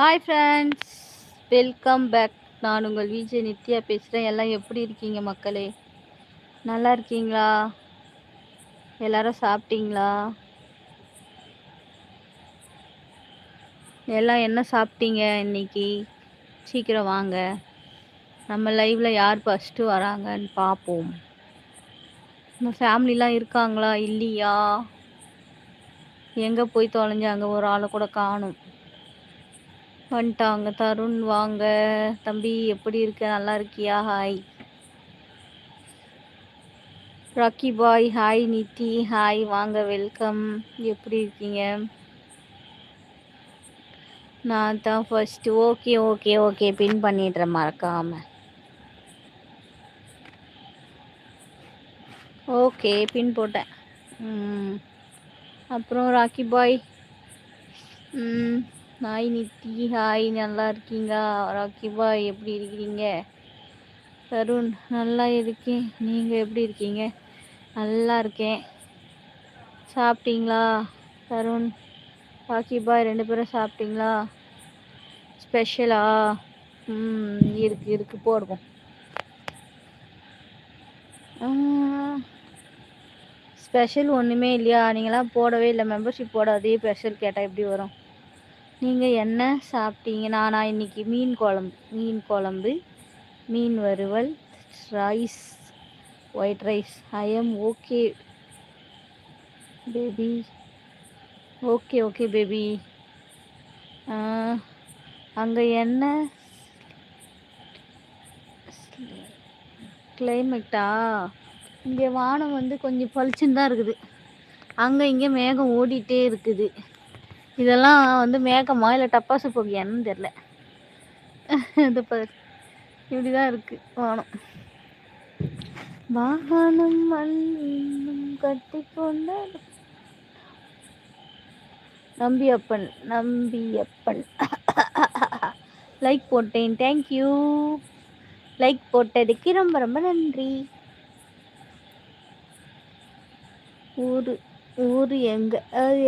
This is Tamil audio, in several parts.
ஹாய் ஃப்ரெண்ட்ஸ் வெல்கம் பேக் நான் உங்கள் விஜய் நித்யா பேசுகிறேன் எல்லாம் எப்படி இருக்கீங்க மக்களே? நல்லா இருக்கீங்களா? எல்லாரும் சாப்பிட்டீங்களா? எல்லாம் என்ன சாப்பிட்டீங்க இன்னைக்கு? சீக்கிரம் வாங்க. நம்ம லைவில் யார் ஃபஸ்ட்டு வராங்கன்னு பார்ப்போம். நம்ம ஃபேமிலிலாம் இருக்காங்களா? இல்லையா? எங்கே போய் தொலைஞ்சாங்க ஒரு ஆளை கூட காணும். வந்துட்டாங்க. தருண் வாங்க. தம்பி எப்படி இருக்க? நல்லா இருக்கியா? Hi Rocky bye hi Nithi hi வாங்க வெல்கம் எப்படி இருக்கீங்க? நான் தான் first okay okay okay pin பண்ணிடுறேன் மறக்காம. ஓகே பின் போட்டேன். ம். அப்புறம் ராக்கி பாய் ம். ஹாய் நித்தி ஹாய் நல்லா இருக்கீங்களா? ராக்கி பாய் எப்படி இருக்கிறீங்க? தருண் நல்லா இருக்கேன். நீங்கள் எப்படி இருக்கீங்க? நல்லா இருக்கேன். சாப்பிட்டீங்களா? தருண் ராக்கி பாய் ரெண்டு பேரும் சாப்பிட்டீங்களா? ஸ்பெஷலா ம் இருக்கு இருக்கு. போடுவோம். ஸ்பெஷல் ஒன்றுமே இல்லையா? நீங்களாம் போடவே இல்லை. மெம்பர்ஷிப் போடாதே ஸ்பெஷல் கேட்டால் எப்படி வரும்? நீங்கள் என்ன சாப்பிட்டீங்க? நானா இன்னைக்கு மீன் குழம்பு மீன் குழம்பு மீன் வறுவல் rice white rice I am okay baby okay okay baby அங்கே என்ன கிளைமேட்டா இங்கே வானம் வந்து கொஞ்சம் பளிச்சுன்னு தான் இருக்குது. அங்கே இங்கே மேகம் ஓடிட்டே இருக்குது. இதெல்லாம் வந்து மேகமா இல்லை டப்பாசு போகியான்னு தெரில இந்த பாரு. இப்படி தான் இருக்குது வானம். வாகனம் மண்ணும் கட்டி கொண்ட நம்பியப்பன் நம்பியப்பன். லைக் போட்டேன். தேங்க்யூ லைக் போட்டதுக்கு ரொம்ப ரொம்ப நன்றி. ஊர் ஊர் எங்க?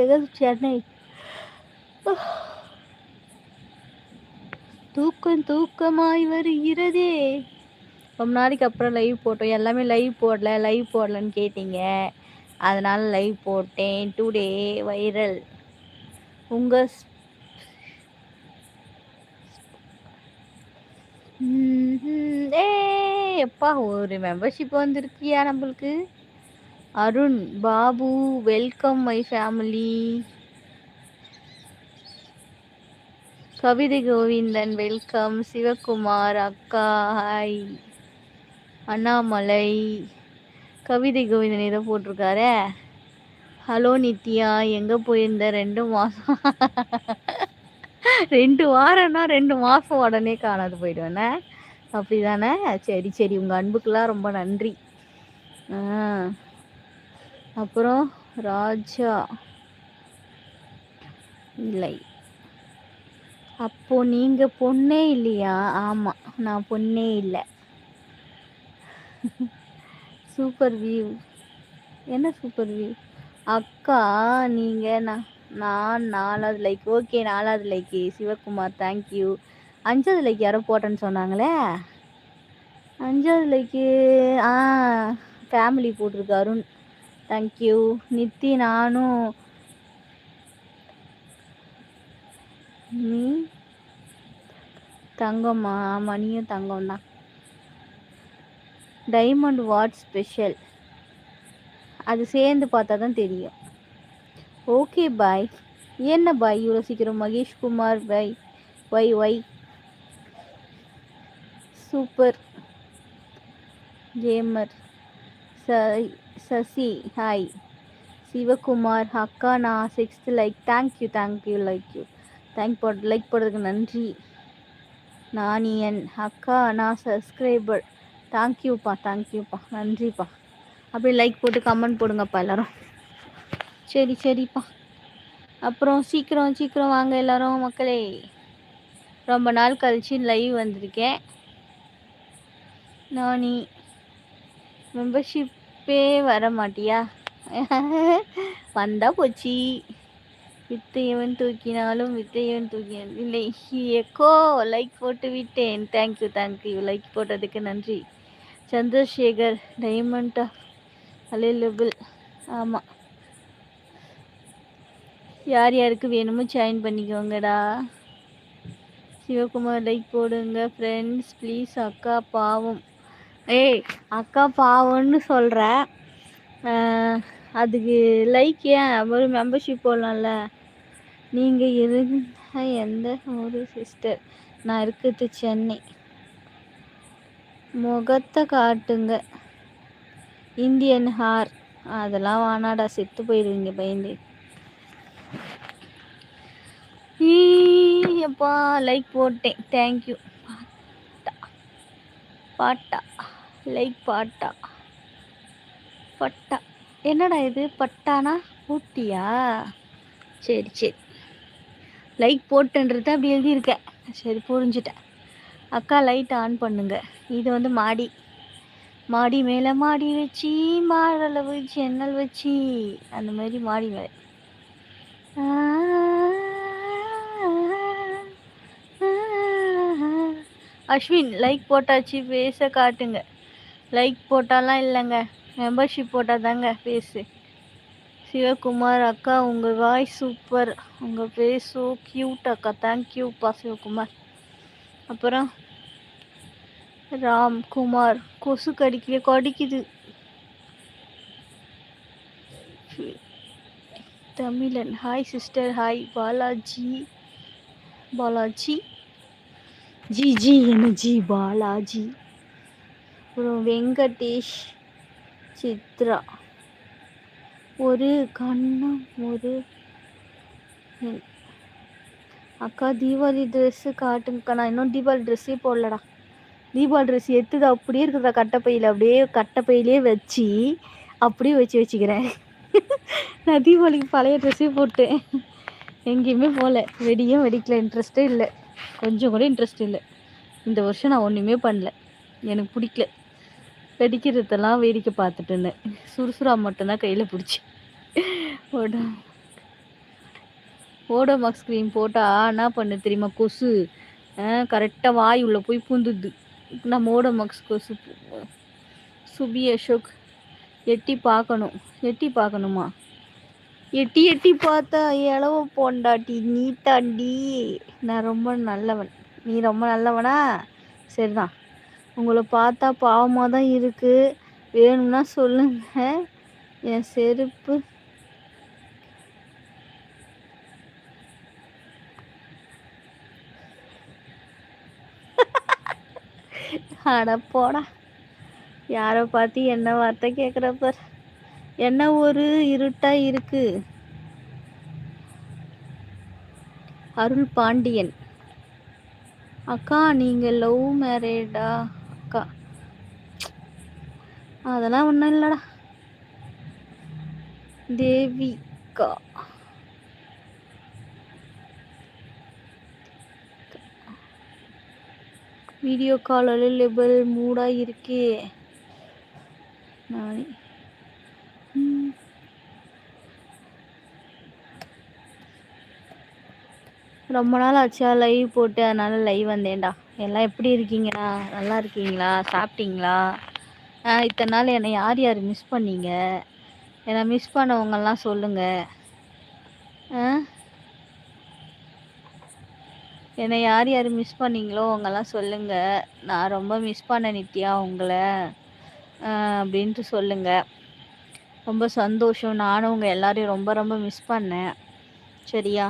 எங்க சென்னை தூக்கம் தூக்கமாய் வருகிறதே. ரொம்ப நாளைக்கு அப்புறம் லைவ் போட்டோம். எல்லாமே லைவ் போடல லைவ் போடலன்னு கேட்டீங்க. அதனால் லைவ் போட்டேன். டுடே வைரல் உங்கள் ஏ எப்பா ஒரு மெம்பர்ஷிப் வந்திருக்கியா நம்மளுக்கு? Arun Babu welcome my family Kavithai Govindan welcome. Sivakumar அக்கா ஹாய் அண்ணாமலை. கவிதை கோவிந்தன் ஏதோ போட்டிருக்காரே. ஹலோ நித்யா. எங்கே போயிருந்த? ரெண்டு மாதம் ரெண்டு வாரம்னா ரெண்டு மாதம் உடனே காணாது போயிடுவேண்ணே அப்படி தானே சரி சரி. உங்கள் அன்புக்கெல்லாம் ரொம்ப நன்றி. அப்புறம் ராஜா. இல்லை. அப்போ நீங்க பொண்ணே இல்லையா? ஆமா நான் பொண்ணே இல்லை. Super view. என்ன சூப்பர் வியூ? அக்கா நீங்க நான் நான் நாலாவது லைக் ஓகே நாலாவது லைக்கு சிவகுமார் தேங்க்யூ அஞ்சாவது லைக் யாரோ போட்டேன்னு சொன்னாங்களே? அஞ்சாவது லைக்கு ஆ ஃபேமிலி போட்டிருக்கு அருண். தேங்க்யூ நித்தி நானும் நீ தங்கம்மா ஆமாம் நீயும் தங்கம் தான் டைமண்ட் வாட் ஸ்பெஷல் அது சேர்ந்து பார்த்தா தான் தெரியும். ஓகே பாய் என்ன பாய் இவ்வளோ சீக்கிரம் Mahesh Kumar bye why why super gamer Sasi hi Sivakumar அக்கா நான் sixth like thank you thank you like you thank boat like போடுறதுக்கு நன்றி. நானியன் அக்கா நான் சப்ஸ்கிரைபர் தேங்க்யூப்பா தேங்க்யூப்பா நன்றிப்பா அப்படியே லைக் போட்டு கமெண்ட் போடுங்கப்பா எல்லாரும். சரி சரிப்பா. அப்புறம் சீக்கிரம் சீக்கிரம் வாங்க எல்லாரும் மக்களே. ரொம்ப நாள் கழிச்சு லைவ் வந்திருக்கேன். நானி மெம்பர்ஷிப்பே வர மாட்டியா? வந்தா போச்சு. வித்தையவன் தூக்கினாலும் வித்தையவன் தூக்கினாலும் இல்லை எக்கோ லைக் போட்டு விட்டேன். தேங்க்யூ தேங்க்யூ லைக் போட்டதுக்கு நன்றி. சந்திரசேகர் டைமண்ட் ஆஃப் அவைலபிள் ஆமாம் யார் யாருக்கு வேணுமோ ஜாயின் பண்ணிக்கோங்கடா. சிவகுமார் லைக் போடுங்க ஃப்ரெண்ட்ஸ் ப்ளீஸ் அக்கா பாவம். ஏய் அக்கா பாவம்னு சொல்கிற அதுக்கு லைக் ஏன்? ஒரு மெம்பர்ஷிப் போடலாம்ல. நீங்கள் இருந்த எந்த ஒரு சிஸ்டர் நான் இருக்கிறது சென்னை. முகத்தை காட்டுங்க. இந்தியன் ஹார். அதெல்லாம் வானாடா செத்து போயிடுவீங்க பயந்து. அப்பா லைக் போட்டேன். தேங்க்யூ பாட்டா. லைக் பாட்டா. பட்டா. என்னடா இது? பட்டானா? ஊட்டியா? சரி சரி. லைக் போட்டுன்றது அப்படி எழுதியிருக்கேன் சரி புரிஞ்சுட்டேன் அக்கா லைட் ஆன் பண்ணுங்க இது வந்து மாடி மாடி மேலே மாடி வச்சு மாடளவு ஜன்னல் வச்சு அந்த மாதிரி மாடி மேலே அஸ்வின் லைக் போட்டாச்சு பேச காட்டுங்க லைக் போட்டாலாம் இல்லைங்க மெம்பர்ஷிப் போட்டால் தாங்க பேசு சிவகுமார் அக்கா உங்கள் வாய்ஸ் சூப்பர். உங்கள் ஃபேஸ் ஸோ க்யூட் அக்கா. தேங்க்யூப்பா சிவகுமார். அப்புறம் ராம் குமார். கொசு கடிக்கல கடிக்குது. தமிழன். Hi sister hi Balaji. Balaji? Ji ji என்ன ஜி பாலாஜி? அப்புறம் வெங்கடேஷ் சித்ரா. ஒரு கண்ணம் ஒரு அக்கா தீபாவளி ட்ரெஸ்ஸு காட்டுங்கக்கா. நான் இன்னும் தீபாவளி ட்ரெஸ்ஸே போடலடா. தீபாவளி ட்ரெஸ் எடுத்துது அப்படியே இருக்குதா கட்டைப்பையில். அப்படியே கட்டைப்பையிலே வச்சு அப்படியே வச்சு வச்சுக்கிறேன். நான் தீபாவளிக்கு பழைய ட்ரெஸ்ஸே போட்டேன். எங்கேயுமே போகல வெடியும் வெடிக்கல. இன்ட்ரெஸ்ட்டே இல்லை. கொஞ்சம் கூட இன்ட்ரெஸ்ட் இல்லை. இந்த வருஷம் நான் ஒன்றுமே பண்ணல. எனக்கு பிடிக்கல. வெடிக்கிறதெல்லாம் வேடிக்கை பார்த்துட்டு இருந்தேன். சுறுசுறா மட்டும்தான் கையில் பிடிச்சி ஓட ஓடோமாக்ஸ் க்ரீம் போட்டால் என்ன பண்ணு தெரியுமா? கொசு. கரெக்டாக வாய் உள்ளே போய் பூந்துது. நம்ம ஓடோமாக்ஸ் கொசு. சுபி அசோக் எட்டி பார்க்கணும். எட்டி பார்க்கணுமா? எட்டி எட்டி பார்த்தா எளவு போண்டாட்டி நீ தாண்டி நான் ரொம்ப நல்லவன். நீ ரொம்ப நல்லவனா? சரிதான். உங்களை பார்த்தா பாவமாக தான் இருக்குது வேணும்னா சொல்லுங்க. என் செருப்பு அட போடா. யாரை பார்த்து என்ன வார்த்தை கேட்குறப்பர் என்ன ஒரு இருட்டா இருக்கு? அருள் பாண்டியன். அக்கா நீங்கள் லவ் மேரேடா? அக்கா. அதெல்லாம் ஒன்றும் இல்லைடா. தேவிகா. வீடியோ கால் அவைலபிள் மூடாக இருக்கே. நானே. ரொம்ப நாள் ஆச்சா லைவ் போட்டு அதனால் லைவ் வந்தேன்டா. எல்லாம் எப்படி இருக்கீங்கண்ணா நல்லா இருக்கீங்களா? சாப்பிட்டீங்களா? இத்தனை நாள் என்னை யார் யார் மிஸ் பண்ணீங்க? என்னை மிஸ் பண்ணவங்கெல்லாம் சொல்லுங்கள் ஆ? என்னை யார் யார் மிஸ் பண்ணீங்களோ அவங்கெல்லாம் சொல்லுங்கள் நான் ரொம்ப மிஸ் பண்ண நித்யா உங்களை அப்படின்ட்டு சொல்லுங்கள் ரொம்ப சந்தோஷம். நானும் உங்கள் எல்லாரையும் ரொம்ப ரொம்ப மிஸ் பண்ணேன். சரியா?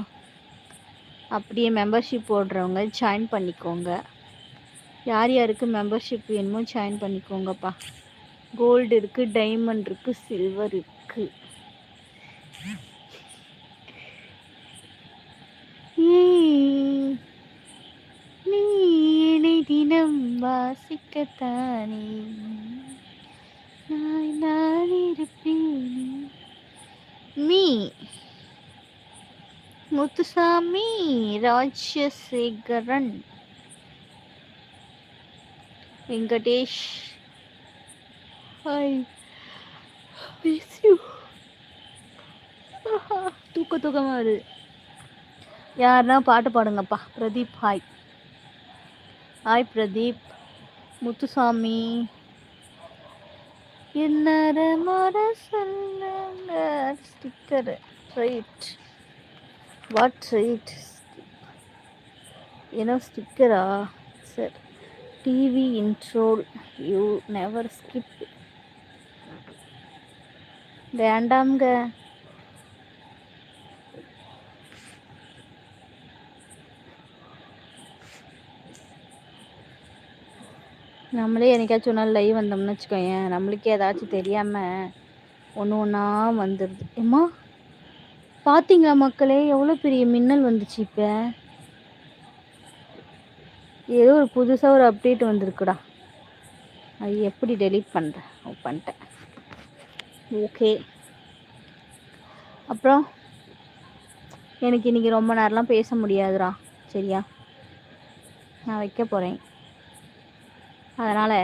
அப்படியே மெம்பர்ஷிப் போடுறவங்க ஜாயின் பண்ணிக்கோங்க. யார் யாருக்கு மெம்பர்ஷிப் வேணுமோ ஜாயின் பண்ணிக்கோங்கப்பா. கோல்டு இருக்குது டைமண்ட் இருக்குது சில்வர் இருக்குது நீ தினம் வாசிக்கத்தானே? நான் இருப்பேன்? Me. Muthusamy Rajasekaran. Venkatesh. Hi. Miss you தூக்க தூக்கமாக வருது. யாருன்னா பாட்டு பாடுங்கப்பா. Pradeep hi hi Pradeep Muthusamy. என்னற மர சொல்லுங்க ஸ்டிக்கர் ரைட் வாட் ரைட் ஏன்னா ஸ்டிக்கரா sir. TV இன்ட்ரோல் you never skip வேண்டாம்ங்க. நம்மளே என்னைக்காச்சும் ஒரு நாள் லைவ் வந்தோம்னு வச்சுக்கோங்க நம்மளுக்கே ஏதாச்சும் தெரியாமல் ஒன்று ஒன்றா வந்துடுது ஏம்மா? பார்த்தீங்களா மக்களே எவ்வளோ பெரிய மின்னல் வந்துச்சு இப்போ? ஏதோ ஒரு புதுசாக ஒரு அப்டேட் வந்திருக்குடா. அது எப்படி டெலீட் பண்ணுறேன் பண்ணிட்டேன். ஓகே அப்புறம்? எனக்கு இன்றைக்கி ரொம்ப நேரம்லாம் பேச முடியாதுடா. சரியா? நான் வைக்க போகிறேன் அதனால்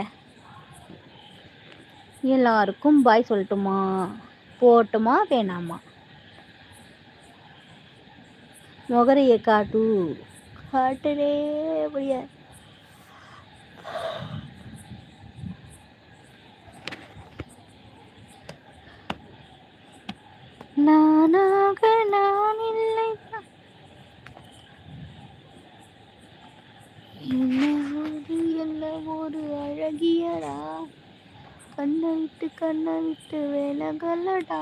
எல்லாருக்கும் பாய் சொல்லட்டுமா? போட்டுமா வேணாமா? முகரையை காட்டு. காட்டலே முடியாது நானாக நான் இல்லை. என்ன ஒரு அழகியடா? கண்ணை விட்டு கண்ணை விட்டு விலகலடா.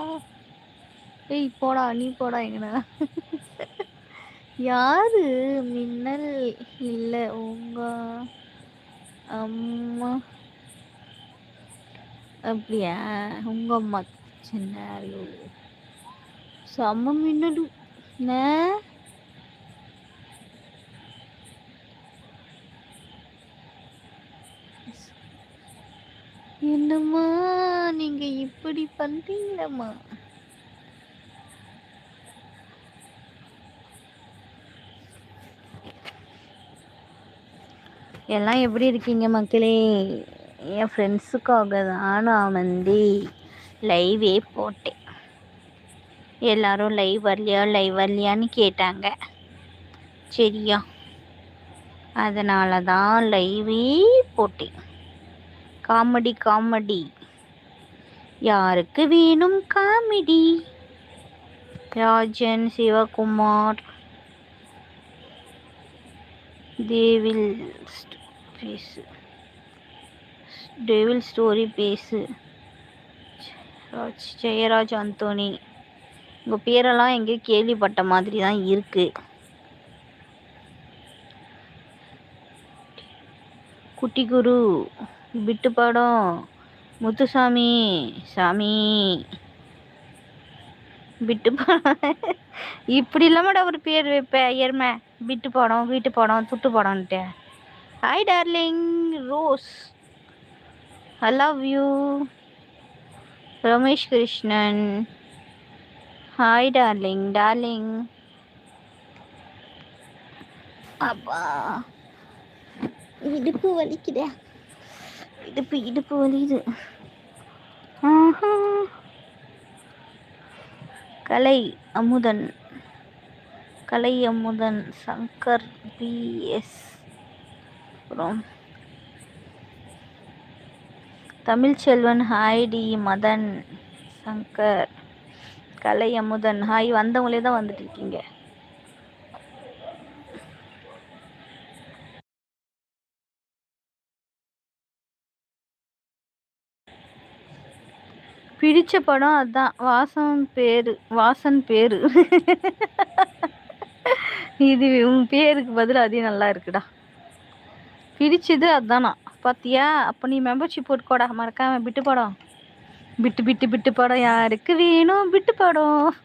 ஏய் போடா நீ போடா எங்கடா யாரு? மின்னல் இல்லை உங்க அம்மா. அப்படியா? உங்க அம்மா. சின்ன செம்ம மின்னலும். என்ன? என்னம்மா நீங்க இப்படி பண்றீங்களம்மா? எல்லாம் எப்படி இருக்கீங்க மக்களே? என் ஃப்ரெண்ட்ஸுக்காக தான் நான் வந்து லைவே போட்டேன். எல்லாரும் லைவ் வரலையா லைவ் வரலையான்னு கேட்டாங்க. சரியா? அதனால தான் லைவே போட்டேன். Comedy comedy. யாருக்கு வேணும் காமெடி? ராஜன் சிவகுமார். தேவில் பேசு. டேவில் ஸ்டோரி பேசு. ராஜ் ஜெயராஜ் அந்தோனி உங்கள் பேரெல்லாம் எங்கேயோ கேள்விப்பட்ட மாதிரி தான் இருக்குது குட்டி குரு. விட்டு படம். முத்துசாமி சாமி. விட்டு படம். இப்படி இல்லாமட ஒரு பேர் வைப்பேன் எருமை. விட்டு படம் வீட்டு படம் துட்டு படம்ன்ட்டு. Hi darling Rose I love you Ramesh Krishnan hi darling darling அப்பா இடுப்பு வலிக்குதே. இடுப்பு இடுப்பு வலியுது கலை அமுதன். கலை அமுதன் சங்கர் பிஎஸ் அப்புறம் Tamilselvan hi D Madan Shankar. Kalai Amudhan hi வந்தவங்களே தான் வந்துட்டு இருக்கீங்க. பிடிச்ச படம் அதான். வாசன் பேரு. வாசன் பேரு. இது உன் பேருக்கு பதில் அதே நல்லா இருக்குடா. பிடிச்சது அதானா. பாத்தியா? அப்போ நீ மெம்பர்ஷிப் போட்டுக்கோடா. மறக்காம விட்டு படம். விட்டு விட்டு விட்டு படம். யாருக்கு வேணும்? விட்டு படம்.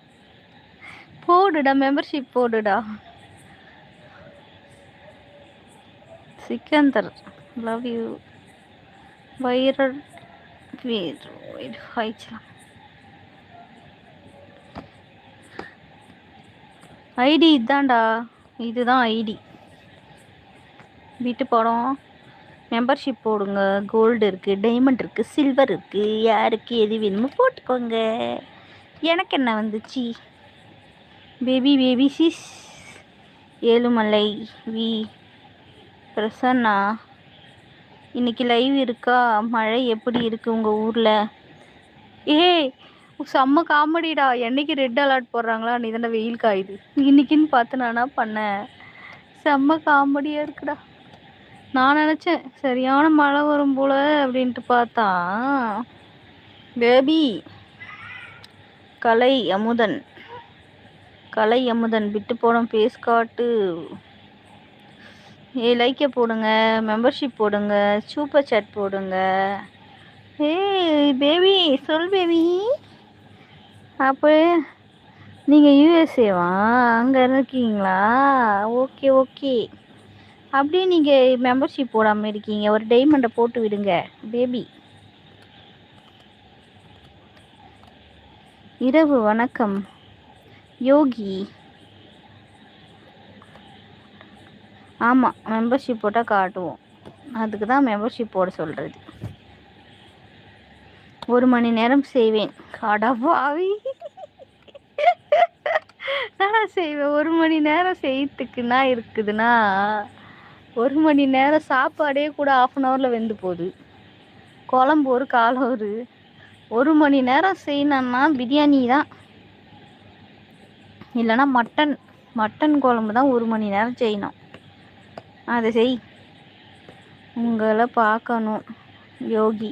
போடுடா. Membership போடுடா. Sikandar. Love you viral. ID இதான்டா. இதுதான் ஐடி. வீட்டு படம். மெம்பர்ஷிப் போடுங்க. கோல்டு இருக்குது டைமண்ட் இருக்குது சில்வர் இருக்குது யாருக்கு எது வேணுமோ போட்டுக்கோங்க. எனக்கு என்ன வந்துச்சு? Baby baby sis Ezhumalai. V. Prasanna. இன்னைக்கு லைவ் இருக்கா? மழை எப்படி இருக்கு உங்க ஊர்ல? ஏய் செம்ம காமெடிடா. என்னைக்கு ரெட் அலர்ட் போடுறாங்களா? நீ தானே வெயில் காயுது. இன்னைக்குன்னு பார்த்து நானா பண்ணேன்? செம்ம காமெடியா இருக்குடா. நான் நினச்சேன் சரியான மழை வரும் போல அப்படின்ட்டு பார்த்தா பேபி கலை அமுதன். கலை அமுதன் விட்டு போன பேஸ் காட்டு. ஏ லைக்கை போடுங்க மெம்பர்ஷிப் போடுங்க சூப்பர் சாட் போடுங்க. ஏய் பேபி சொல் பேபி அப்போ நீங்கள் யூஎஸ்ஏவா அங்கே இருக்கீங்களா? ஓகே ஓகே அப்படியே நீங்கள் மெம்பர்ஷிப் போடாமல் இருக்கீங்க. ஒரு டைமண்டை போட்டு விடுங்க பேபி இரவு வணக்கம். யோகி. ஆமாம் மெம்பர்ஷிப் போட்டால் காட்டுவோம். அதுக்கு தான் மெம்பர்ஷிப் போட சொல்கிறது ஒரு மணி நேரம் செய்வேன். கடவாவி நான் செய்வேன் ஒரு மணி நேரம் செய்யறதுக்குன்னா இருக்குதுன்னா ஒரு மணி நேரம் சாப்பாடே கூட ஆஃப் அன் ஹவரில் வெந்து போகுது. குழம்பு ஒரு காலோரு ஒரு மணி நேரம் செய்யணும்னா பிரியாணி தான். இல்லைன்னா மட்டன் மட்டன் குழம்பு தான் ஒரு மணி நேரம் செய்யணும். அதை செய். உங்களை பார்க்கணும் Yogi.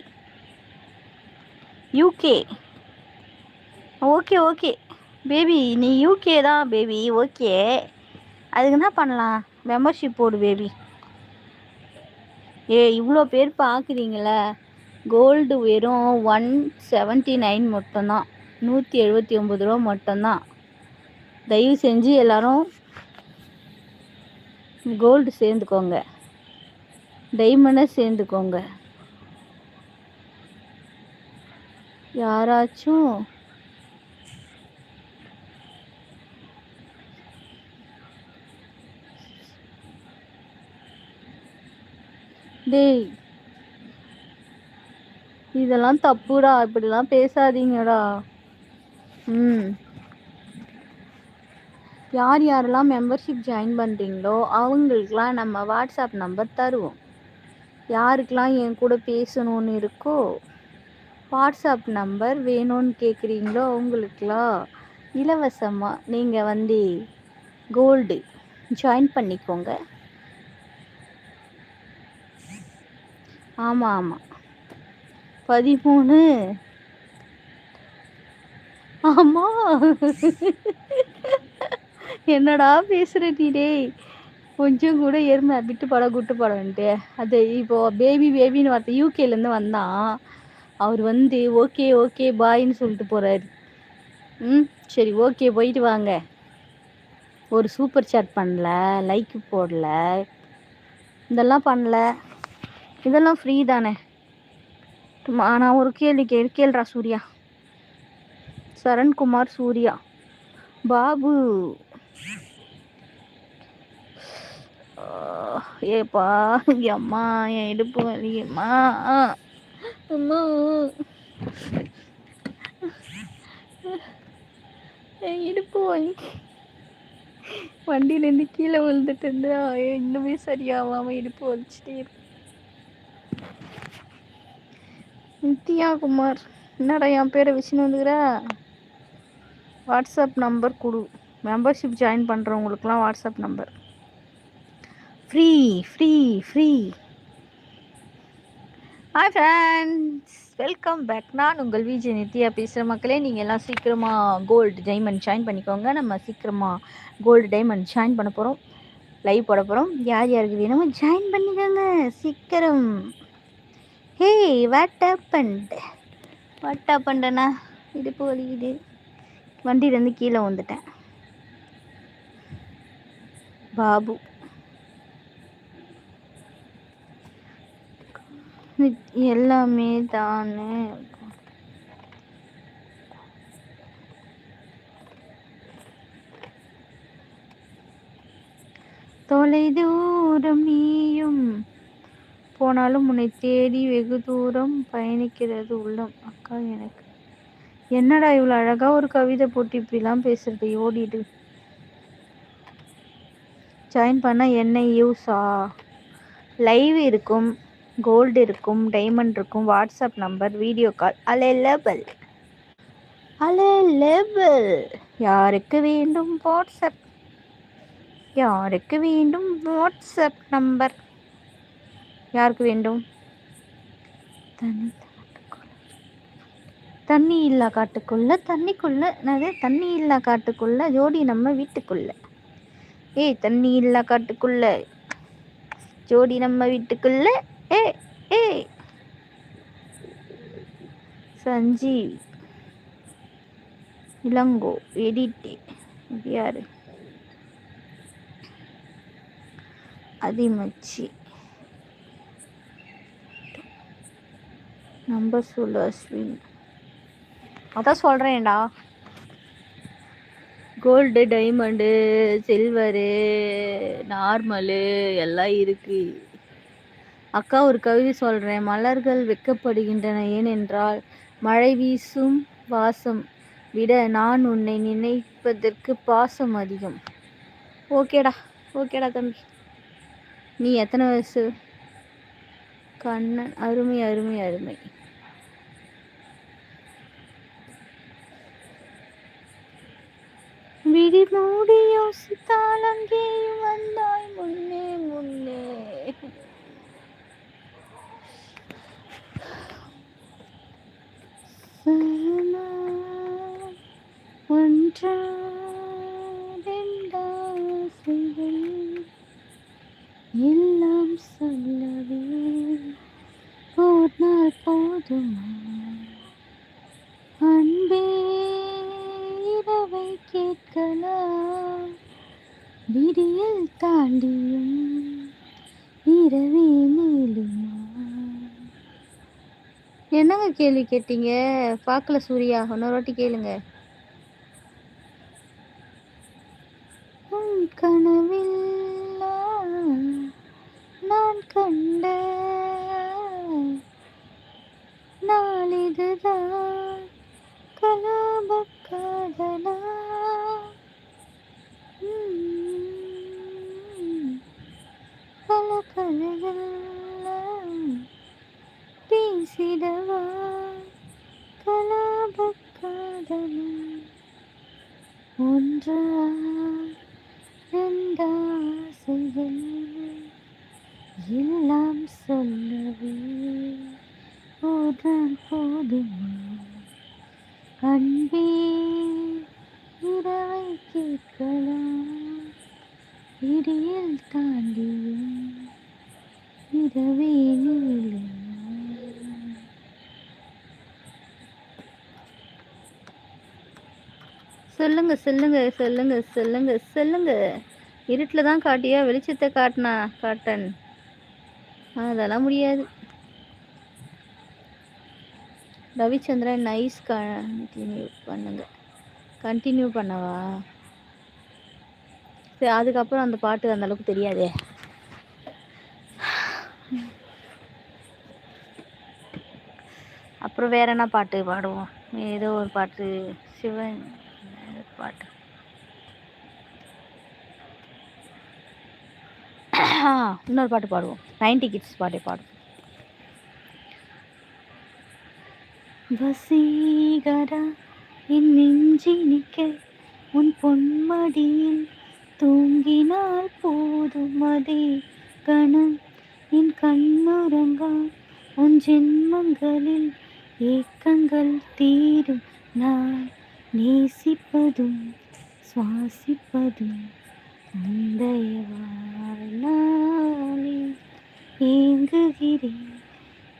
UK okay okay baby நீ யூகே தான் பேபி ஓகே அதுக்கு என்ன பண்ணலாம்? மெம்பர்ஷிப் போடு பேபி ஏ இவ்வளோ பேர் பார்க்குறீங்கள. கோல்டு வெறும் ஒன் செவன்ட்டி நைன் மட்டும்தான். நூற்றி எழுபத்தி ஒம்பது ரூபா மட்டும்தான். தயவு செஞ்சு எல்லோரும் கோல்டு சேர்ந்துக்கோங்க. டைமண்டை சேர்ந்துக்கோங்க. யாராச்சும் டேய் இதெல்லாம் தப்புடா இப்படிலாம் பேசாதீங்கடா. ம். யார் யாரெல்லாம் மெம்பர்ஷிப் ஜாயின் பண்ணுறீங்களோ அவங்களுக்கெலாம் நம்ம வாட்ஸ்அப் நம்பர் தருவோம். யாருக்கெலாம் என் கூட பேசணும்னு இருக்கோ வாட்ஸ்அப் நம்பர் வேணும்னு கேட்குறீங்களோ அவங்களுக்கெலாம் இலவசமாக நீங்கள் வந்து கோல்டு ஜாயின் பண்ணிக்கோங்க. ஆமாம் ஆமாம் பதிமூணு. ஆமாம் என்னடா பேசுகிற நீ டேய் கொஞ்சம் கூட எருமை விட்டு படம் குட்டு படம்ட்டு அது இப்போது பேபி பேபின்னு வார்த்தை யூகேலேருந்து வந்தான் அவர் வந்து ஓகே ஓகே பாய்ன்னு சொல்லிட்டு போகிறாரு ம் சரி ஓகே போயிட்டு வாங்க. ஒரு சூப்பர் சாட் பண்ணல லைக் போடல. இதெல்லாம் பண்ணல. இதெல்லாம் ஃப்ரீ தானே? நான் ஒரு கேள்வி கே கேள்றா சூர்யா. சரண்குமார் சூர்யா. பாபு ஏப்பா அம்மா என் இடுப்பு வலியம்மா அம்மா. என் இடுப்பு வலி. வண்டியிலேருந்து கீழே விழுந்துட்டு இருந்தா இன்னுமே சரியாகாம இடுப்பு வலிச்சுட்டே இருக்கு. நித்யா குமார் என்னடா என் பேரை வச்சுன்னு வந்துக்கிற? வாட்ஸ்அப் நம்பர் கொடு. Membership join பண்ணுறவங்களுக்குலாம் WhatsApp number free free free hi friends welcome back நான் உங்கள் விஜய் நித்யா பேசுகிற மக்களே நீங்கள் எல்லாம் சீக்கிரமாக கோல்டு டைமண்ட் ஜாயின் பண்ணிக்கோங்க. நம்ம சீக்கிரமாக கோல்டு டைமண்ட் ஜாயின் பண்ண போகிறோம் லைவ் போட போகிறோம் யார் யாருக்கு வேணுமோ ஜாயின் பண்ணிக்கோங்க. சீக்கிரம். ஹே வாட் அப்பண்ட் வாட் அப்பண்டண்ணா இடுப்பு வலிக்குது வண்டியிலேருந்து கீழே வந்துட்டேன். பாபு எல்லாமே தானே தொலை தூரம் நீயும் போனாலும் உன்னை தேடி வெகு தூரம் பயணிக்கிறது உள்ளம் அக்கா எனக்கு என்னடா இவ்வளோ அழகா ஒரு கவிதை போட்டு இப்படிலாம் பேசுறது ஓடிடு ஜாயின் பண்ணால் என்ன யூஸா லைவ் இருக்கும் கோல்டு இருக்கும் டைமண்ட் இருக்கும் WhatsApp number video call available available யாருக்கு வேண்டும் வாட்ஸ்அப் யாருக்கு வேண்டும் வாட்ஸ்அப் நம்பர் யாருக்கு வேண்டும்? தண்ணி தண்ணி இல்லா காட்டுக்குள்ள. தண்ணிக்குள்ள என்னது தண்ணி இல்லா காட்டுக்குள்ள. ஜோடி நம்ம வீட்டுக்குள்ள. ஏய் தண்ணி இல்லா காட்டுக்குள்ள. ஜோடி நம்ம வீட்டுக்குள்ள. ஏ ஏ. சஞ்சீவ் இளங்கோ எடிட்டு. இது யாரு? அதிமச்சி. நம்ப சொல்லு அஸ்வின். அதான் சொல்கிறேன்டா கோல்டு டைமண்டு சில்வரு நார்மலு எல்லாம் இருக்கு. அக்கா ஒரு கவிதை சொல்கிறேன் மலர்கள் வெக்கப்படுகின்றன ஏனென்றால் மழை வீசும் வாசம் விட நான் உன்னை நினைப்பதற்கு பாசம் அதிகம். ஓகேடா ஓகேடா தம்பி. நீ எத்தனை வயசு? கண்ணன் அருமை அருமை அருமை. விழி மூடி யோசித்தால் அங்கேயும் வந்தாய் முன்னே முன்னே கேள்வி கேட்டீங்க. பார்க்கல சூர்யா. இன்னொரு வாட்டி கேளுங்க. உன் கனவில் நான் கண்ட நாளிதுதான் கலாப பல கலைகள் பேசிடவா கலாப ஒன்றா? ரெண்டாசைகள் எல்லாம் சொல்லவே போதான் போதுமா? அன்பே இரவை கேட்கலாம். இடியில் தாண்டியும் இரவே நீளும். சொல்லுங்க சொல்லுங்க சொல்லுங்க சொல்லுங்க சொல்லுங்க. இருட்டில் தான் காட்டியா? வெளிச்சத்தை காட்டினா? காட்டன். அதெல்லாம் முடியாது. ரவிச்சந்திரன் நைஸ் கண்டினியூ பண்ணுங்க. கண்டினியூ பண்ணவா? சரி அதுக்கப்புறம் அந்த பாட்டு அந்த அளவுக்கு தெரியாதே. அப்புறம் வேற என்ன பாட்டு பாடுவோம்? ஏதோ ஒரு பாட்டு. சிவன். பாட்டு. இன்னொரு பாட்டு பாடுவோம். நைன்டி கிட்ஸ் பாட்டே பாடுவோம். வசீகரா என் நெஞ்சினிக்க உன் பொன்மடியில் தூங்கினால் போதும் அதே கணம். என் கண்ணுறங்கா உன் ஜென்மங்களில் ஏக்கங்கள் தீரும் நான். நேசிப்பதும் சுவாசிப்பதும் முந்தைய வாழ்நாளே ஏங்குகிறேன்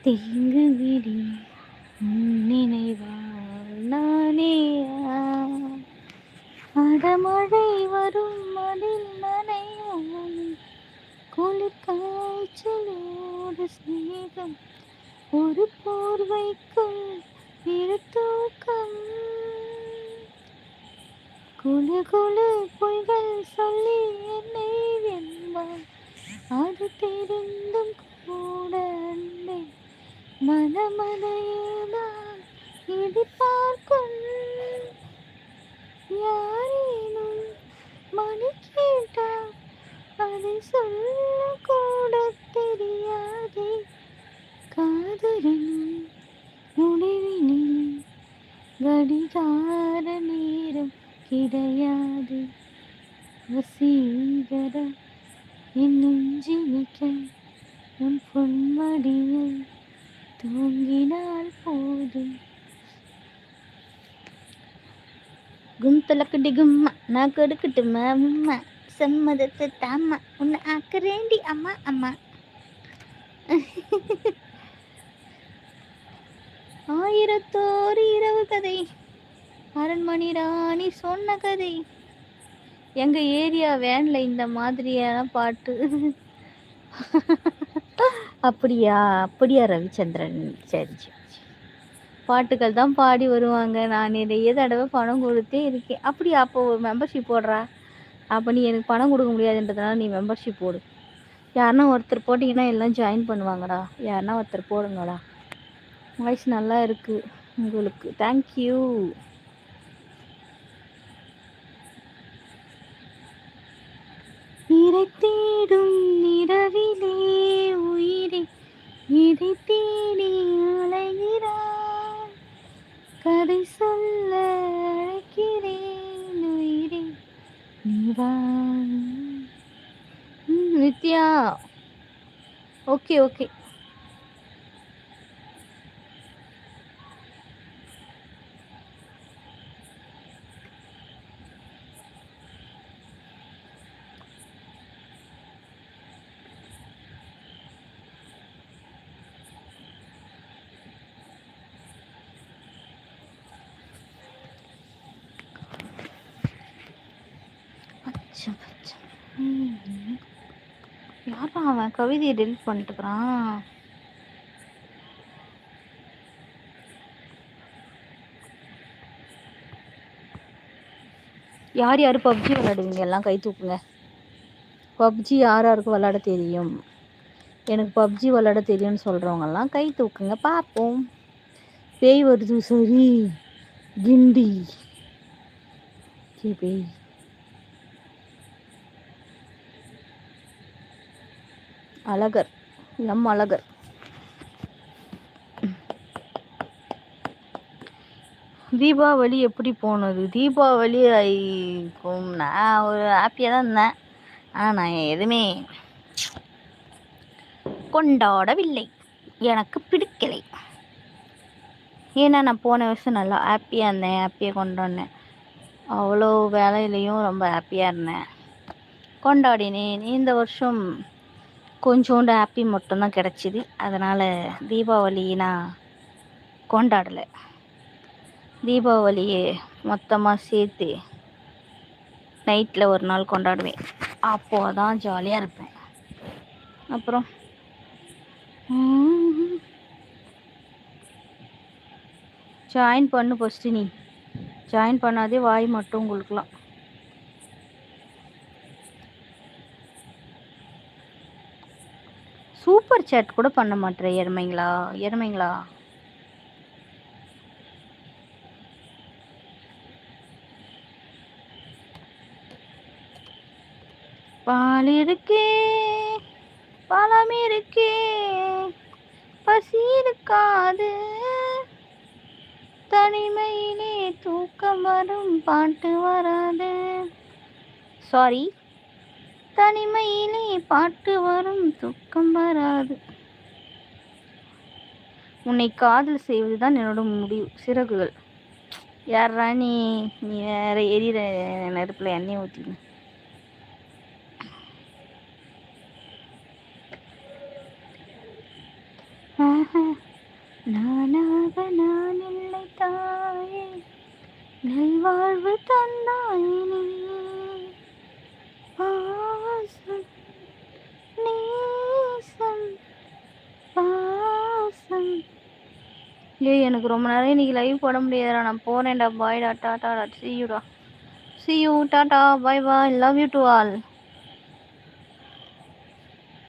தேங்குகிறேன் நினைவாள் நானே அடமழை வரும் மதில் நனையும் குளிர்காய்ச்சலோடு சிநேகம் ஒரு போர்வைக்குள் இரு தூக்கம் குழு குழு பொய்கள் சொல்லி என்னை வென்பாள் அது தெரிந்தும் கூட அன்பே மனமதையேதான் எதிர்பார்க்கும் யாரேனும் மணி கேட்டால் அதை சொல்ல கூட தெரியாதே காதலின் முடிவினில் கடிகார நேரம் கிடையாது. வசீகர என் நெஞ்சினிக்க உன் பொன்மடியில் தூங்கினால் போதும். கும் கும்தலக்கடி கும்மா நான் கொடுக்கட்டுமா உம்மா சம்மதத்தை தாம்மா உன்னை ஆக்கிறேண்டி அம்மா அம்மா. ஆயிரத்தோரு இரவு கதை. அரண்மணி ராணி சொன்ன கதை. எங்க ஏரியா வேன்ல இந்த மாதிரியான பாட்டு. அப்படியா? அப்படியா ரவிச்சந்திரன்? சரி சரி பாட்டுகள் தான் பாடி வருவாங்க. நான் நிறைய தடவை பணம் கொடுத்தே இருக்கேன். அப்படியா? அப்போ மெம்பர்ஷிப் போடுறா? அப்போ நீ எனக்கு பணம் கொடுக்க முடியாதுன்றதுனால நீ மெம்பர்ஷிப் போடு. யாருன்னா ஒருத்தர் போட்டிங்கன்னா எல்லாம் ஜாயின் பண்ணுவாங்கடா. யாருன்னா ஒருத்தர் போடுங்கடா. வாய்ஸ் நல்லா இருக்குது உங்களுக்கு. தேங்க்யூ தேடும் நிறவிலே உயிரை எதை தேடி கதை சொல்ல அழைக்கிறேன் உயிரை நீவா நித்யா ஓகே ஓகே. யாரா அவன்? கவிதையை டெலிட் பண்ணிட்டுக்கிறான் யார் யார் பப்ஜி விளாடுவீங்க எல்லாம் கை தூக்குங்க. பப்ஜி யார் யாருக்கு விளாட தெரியும்? எனக்கு பப்ஜி விளாட தெரியும்னு சொல்கிறவங்கெல்லாம் கை தூக்குங்க. பார்ப்போம். பேய் வருது சரி. கிண்டி. பேய். அழகர் எம் அழகர். தீபாவளி எப்படி போனது? தீபாவளி நான் ஒரு ஹாப்பியாக தான் இருந்தேன். ஆனால் நான் எதுவுமே கொண்டாடவில்லை. எனக்கு பிடிக்கலை. ஏன்னா நான் போன வருஷம் நல்லா ஹாப்பியாக இருந்தேன். ஹாப்பியாக கொண்டாடினேன். அவ்வளோ வேலையிலையும் ரொம்ப ஹாப்பியாக இருந்தேன். கொண்டாடினேன். இந்த வருஷம் கொஞ்சோண்டு ஹாப்பி மட்டும்தான் கிடச்சிது. அதனால் தீபாவளி நான் கொண்டாடலை. தீபாவளியை மொத்தமாக சேர்த்து நைட்டில் ஒரு நாள் கொண்டாடுவேன். அப்போது தான் ஜாலியாக இருப்பேன். அப்புறம் ஜாயின் பண்ணு ஃபஸ்ட்டு நீ. ஜாயின் பண்ணாதே வாய் மட்டும் உங்களுக்குலாம் சூப்பர் சேட் கூட பண்ண மாட்டேற எருமைங்களா? எருமைங்களா? பால் இருக்கே பழம் இருக்கே பசி இருக்காது. தனிமையிலே தூக்கம் வரும் பாட்டு வராது. சாரி தனிமையிலே பாட்டு வரும் துக்கம் வராது. உன்னை காதல் செய்வதுதான் என்னோட முடிவு சிறகுகள். யாரா நீ? நீ வேற எரியிற நெருப்புல எண்ணெய் ஊற்றிக்க நானாக நான் இல்லை தாயே. நல்வாழ்வு தந்தாயினே ஏய் எனக்கு ரொம்ப நேரம் இன்னைக்கு லைவ் போட முடியாதுடா. நான் போறேன்டா. பாய்டா tata. See யூடா see you tata. Bye bye love you to all